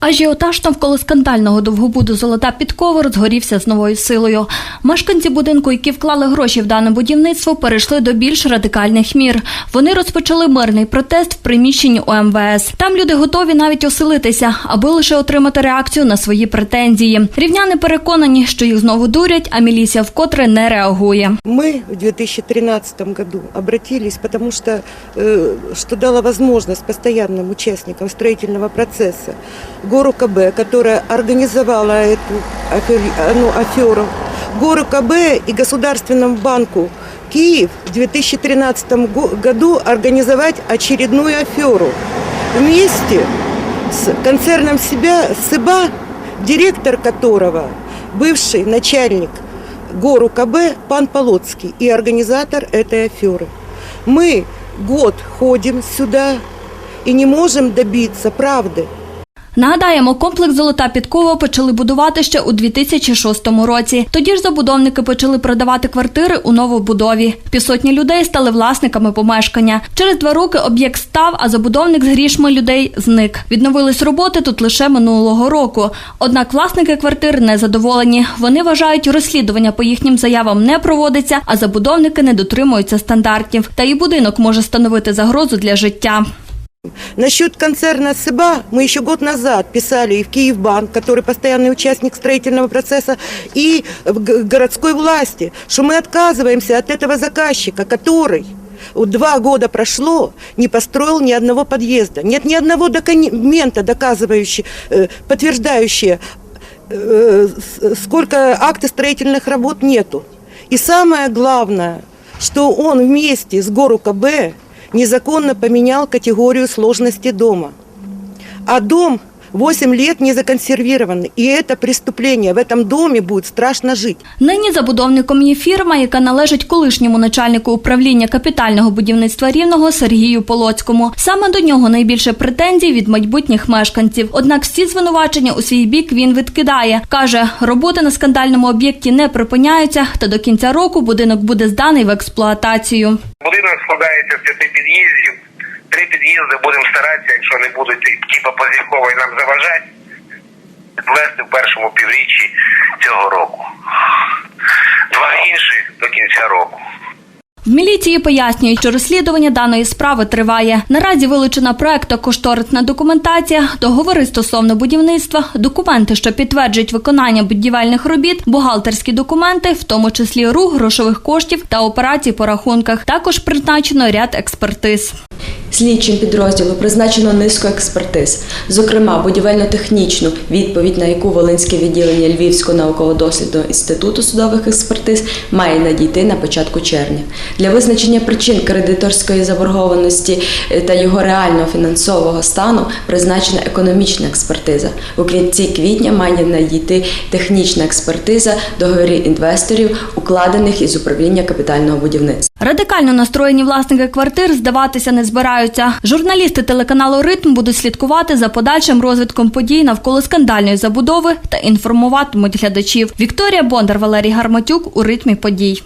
Ажіотаж навколо скандального довгобуду золота підкова розгорівся з новою силою. Мешканці будинку, які вклали гроші в дане будівництво, перейшли до більш радикальних мір. Вони розпочали мирний протест в приміщенні ОМВС. Там люди готові навіть оселитися, аби лише отримати реакцію на свої претензії. Рівняни переконані, що їх знову дурять, а міліція вкотре не реагує. Мы в 2013 году обратились, потому что, э, что дало возможность постоянным участникам строительного процесса гору КБ, которая организовала эту ну, аферу, гору КБ и Государственному банку Киев в 2013 го- году организовать очередную аферу вместе с концерном себя СЫБА, директор которого бывший начальник гору КБ пан Полоцкий и организатор этой аферы. Мы год ходим сюда и не можем добиться правды. Нагадаємо, комплекс Золота підкова почали будувати ще у 2006 році. Тоді ж забудовники почали продавати квартири у новобудові. Півсотні людей стали власниками помешкання. Через два роки об'єкт став, а забудовник з грішми людей зник. Відновились роботи тут лише минулого року. Однак власники квартир не задоволені. Вони вважають, розслідування по їхнім заявам не проводиться, а забудовники не дотримуються стандартів. Та і будинок може становити загрозу для життя. Насчет концерна СыБА мы еще год назад писали и в Киевбанк, который постоянный участник строительного процесса, и в городской власти, что мы отказываемся от этого заказчика, который два года прошло, не построил ни одного подъезда. Нет ни одного документа, доказывающего, э, подтверждающего, э, сколько акты строительных работ нету. И самое главное, что он вместе с гору КБ незаконно поменял категорию сложности дома. А дом 8 лет не законсервированный. И это преступление. В этом доме будет страшно жить. Нині забудовником є фірма, яка належить колишньому начальнику управління капітального будівництва рівного Сергію Полоцькому. Саме до нього найбільше претензій від майбутніх мешканців. Однак всі звинувачення у свій бік він відкидає. каже, роботи на скандальному об'єкті не припиняються, та до кінця року будинок буде зданий в експлуатацію. З п'яти під'їздів. Три під'їзди будемо старатися, якщо не будуть типа позіркової нам заважати, відвести в першому півріччі цього року. Два інші до кінця року. В міліції пояснюють, що розслідування даної справи триває. Наразі вилучена проектно-кошторисна документація, договори стосовно будівництва, документи, що підтверджують виконання будівельних робіт, бухгалтерські документи, в тому числі рух грошових коштів та операцій по рахунках. Також призначено ряд експертиз. Слідчим підрозділу призначено низку експертиз, зокрема будівельно-технічну, відповідь на яку Волинське відділення Львівського науково-дослідного інституту судових експертиз має надійти на початку червня. Для визначення причин кредиторської заборгованості е, та його реального фінансового стану призначена економічна експертиза. У кінці квітня має надійти технічна експертиза договорів інвесторів, укладених із управління капітального будівництва. Радикально настроєні власники квартир здаватися не збираються. Журналісти телеканалу Ритм будуть слідкувати за подальшим розвитком подій навколо скандальної забудови та інформуватимуть глядачів. Вікторія Бондар, Валерій Гарматюк у ритмі подій.